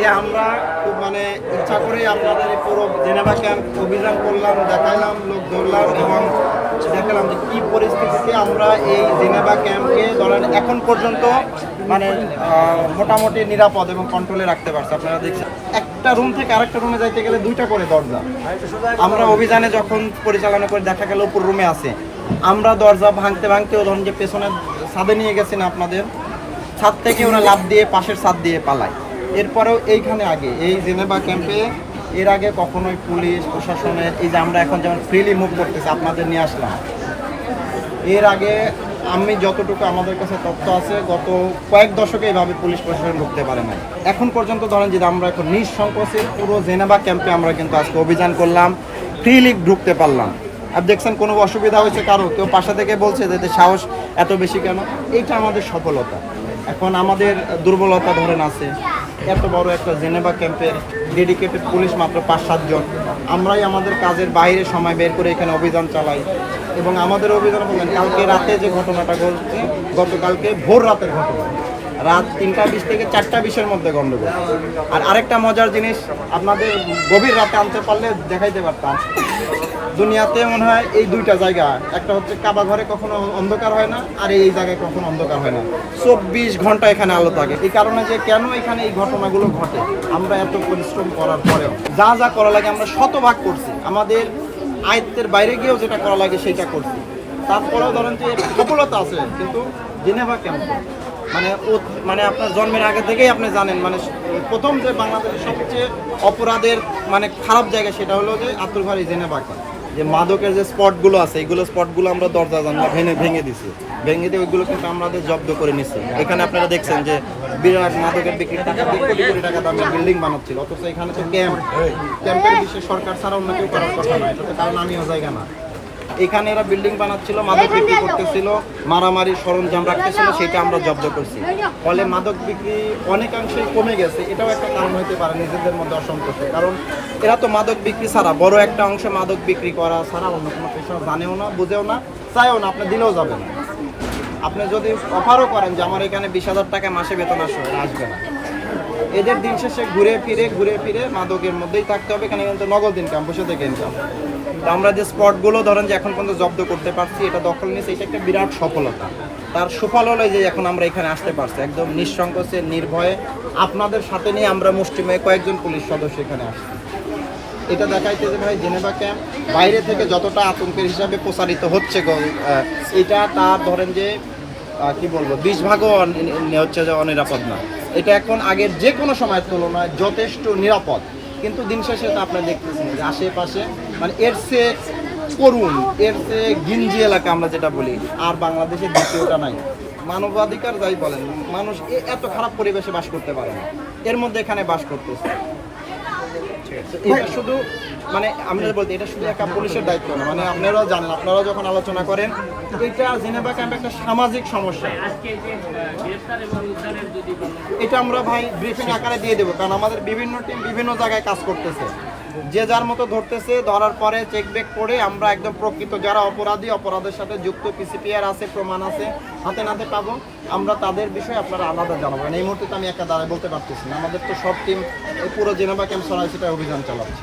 আজকে আমরা খুব মানে ইচ্ছা করে আপনাদের পুরো জেনেভা ক্যাম্প অভিযান করলাম দেখাইলাম লোক ধরলাম এবং দেখালাম যে কী পরিস্থিতিতে আমরা এই জেনেভা ক্যাম্পকে ধরেন এখন পর্যন্ত মানে মোটামুটি নিরাপদ এবং কন্ট্রোলে রাখতে পারছে। আপনারা দেখছেন, একটা রুম থেকে আরেকটা রুমে যাইতে গেলে দুইটা করে দরজা। আমরা অভিযানে যখন পরিচালনা করে, দেখা গেল উপর রুমে আছে। আমরা দরজা ভাঙতে ভাঙতে ও ধরুন যে পেছনের ছাদে নিয়ে গেছি না আপনাদের, ছাদ থেকে ওরা লাভ দিয়ে পাশের ছাদ দিয়ে পালায়। এরপরেও এইখানে আগে, এই জেনেভা ক্যাম্পে এর আগে কখনোই পুলিশ, প্রশাসনের, এই যে আমরা এখন যেমন ফ্রিলি মুভ করতেছি, আপনাদের নিয়ে আসলাম। এর আগে আমি যতটুকু আমাদের কাছে তথ্য আছে, গত কয়েক দশকে এইভাবে পুলিশ প্রশাসন ঢুকতে পারে না এখন পর্যন্ত ধরেন যে আমরা এখন নিঃসংকোচে পুরো জেনেভা ক্যাম্পে আমরা কিন্তু আজকে অভিযান করলাম ফ্রিলি ঢুকতে পারলাম। আর দেখছেন কোনো অসুবিধা হয়েছে কারও? কেউ পাশা থেকে বলছে যে সাহস এত বেশি কেন? এইটা আমাদের সফলতা। এখন আমাদের দুর্বলতা ধরেন আছে। এত বড় একটা জেনেভা ক্যাম্পের ডেডিকেটেড পুলিশ মাত্র পাঁচ সাতজন আমরাই আমাদের কাজের বাইরে সময় বের করে এখানে অভিযান চালাই। এবং আমাদের অভিযান বললেন কালকে রাতে যে ঘটনাটা ঘটছে, গতকালকে ভোর রাতের ঘটনা। রাত তিনটা বিশ থেকে চারটা বিশের মধ্যে গন্ডগোল। আর আরেকটা মজার জিনিস, আপনাদের গভীর রাতে আনতে পারলে দেখাইতে পারতাম। দুনিয়াতে মনে হয় এই দুইটা জায়গা। একটা হচ্ছে কাবা ঘরে কখনো অন্ধকার হয় না, আর এই জায়গায় কখনো অন্ধকার হয় না। চব্বিশ ঘণ্টা এখানে আলো থাকে। এই কারণে যে কেন এখানে এই ঘটনাগুলো ঘটে, আমরা এত পরিশ্রম করার পরেও। যা যা করা লাগে আমরা শতভাগ করছি। আমাদের আয়ত্তের বাইরে গিয়েও যেটা করা লাগে সেটা করছি। তারপরেও ধরেন যে সফলতা আছে, কিন্তু জেনেভা কেমন? মানে ও মানে আপনার জন্মের আগে থেকেই আপনি জানেন মানে প্রথম যে বাংলাদেশের সবচেয়ে অপরাধের মানে খারাপ জায়গা সেটা হলো যে আতুরঘাড়ি জেনেভা ক্যাম্প যে মাদকের যে স্পটগুলো আছে, এইগুলো স্পটগুলো আমরা দরজা জানলা ভেঙে ভেঙে দিছি। ভেঙে দিয়ে ওইগুলো কিন্তু আমাদের জব্দ করে নিচ্ছি এখানে আপনারা দেখছেন যে বিরাট মাদকের বিক্রির টাকা কোটি কোটি টাকা দামের বিল্ডিং বানাচ্ছিল অথচ এখানে তো ক্যাম্প। ক্যাম্পের বিষয়ে সরকার ছাড়া অন্য কেউ করার কথা নয় এটা তো কারণ আমিও জায়গা না। এখানে এরা বিল্ডিং বানাচ্ছিল মাদক বিক্রি করতেছিল মারামারি সরঞ্জাম রাখতেছিল সেটা আমরা জব্দ করছি। ফলে মাদক বিক্রি অনেকাংশে কমে গেছে এটাও একটা কারণ হতে পারে নিজেদের মধ্যে অসন্তোষ। কারণ এরা তো মাদক বিক্রি ছাড়া বড় একটা অংশ মাদক বিক্রি করা ছাড়া অন্য কোনো পেশা জানেও না বুঝেও না চায়ও না আপনি দিলেও যাবে না। আপনি যদি অফারও করেন যে আমার এখানে বিশ হাজার টাকা মাসে বেতন আসবে আসবে না। এদের দিন শেষে ঘুরে ফিরে ঘুরে ফিরে মাদকের মধ্যেই থাকতে হবে এখানে কিন্তু নগদ ইনকাম বসে থেকে ইনকাম আমরা যে স্পটগুলো ধরেন যে এখন পর্যন্ত জব্দ করতে পারছি, এটা দখল নিয়েছে, এটা একটা বিরাট সফলতা। তার সুফল হলো যে এখন আমরা এখানে আসতে পারছি, একদম নিঃসংকোচে, নির্ভয়ে। আপনাদের সাথে নিয়ে আমরা মুষ্টিমেয় কয়েকজন পুলিশ সদস্য এখানে আসছি। এটা দেখাইতে যে ভাই, জেনেভা ক্যাম্প বাইরে থেকে যতটা আতঙ্কের হিসাবে প্রসারিত হচ্ছে এটা তার ধরেন যে কি বলব বিশ ভাগও হচ্ছে যে অনিরাপদ না। এটা এখন আগের যে কোনো সময়ের তুলনায় যথেষ্ট নিরাপদ। কিন্তু দিন শেষে তো আপনারা দেখতেছেন যে আশেপাশে মানে এর সে করুন এর সে গিঞ্জি এলাকা আমরা যেটা বলি, আর বাংলাদেশে দ্বিতীয়টা নাই। মানবাধিকার যাই বলেন, মানুষ এত খারাপ পরিবেশে বাস করতে পারে না। এর মধ্যে এখানে বাস করতেছে। এটা শুধু মানে আমরা বলতে এটা শুধু একটা পুলিশের দায়িত্ব না মানে আপনারাও জানেন আপনারাও যখন আলোচনা করেন এটা জেনেভা ক্যাম্প একটা সামাজিক সমস্যা। এটা আমরা ভাই ব্রিফিং আকারে দিয়ে দেবো কারণ আমাদের বিভিন্ন টিম বিভিন্ন জায়গায় কাজ করতেছে। যে যার মতো ধরতেছে, ধরার পরে চেক বেক করে আমরা একদম প্রকৃত যারা অপরাধী, অপরাধের সাথে যুক্ত পিসিপিআর আছে, প্রমাণ আছে, হাতে নাতে পাবো, আমরা তাদের বিষয়ে আপনারা আলাদা জানাব। এই মুহূর্তে তো আমি একটা দাঁড়ায় বলতে পারতেছি না। আমাদের তো সব টিম পুরো জেনেভা ক্যাম্প সরাই সেটা অভিযান চালাচ্ছে।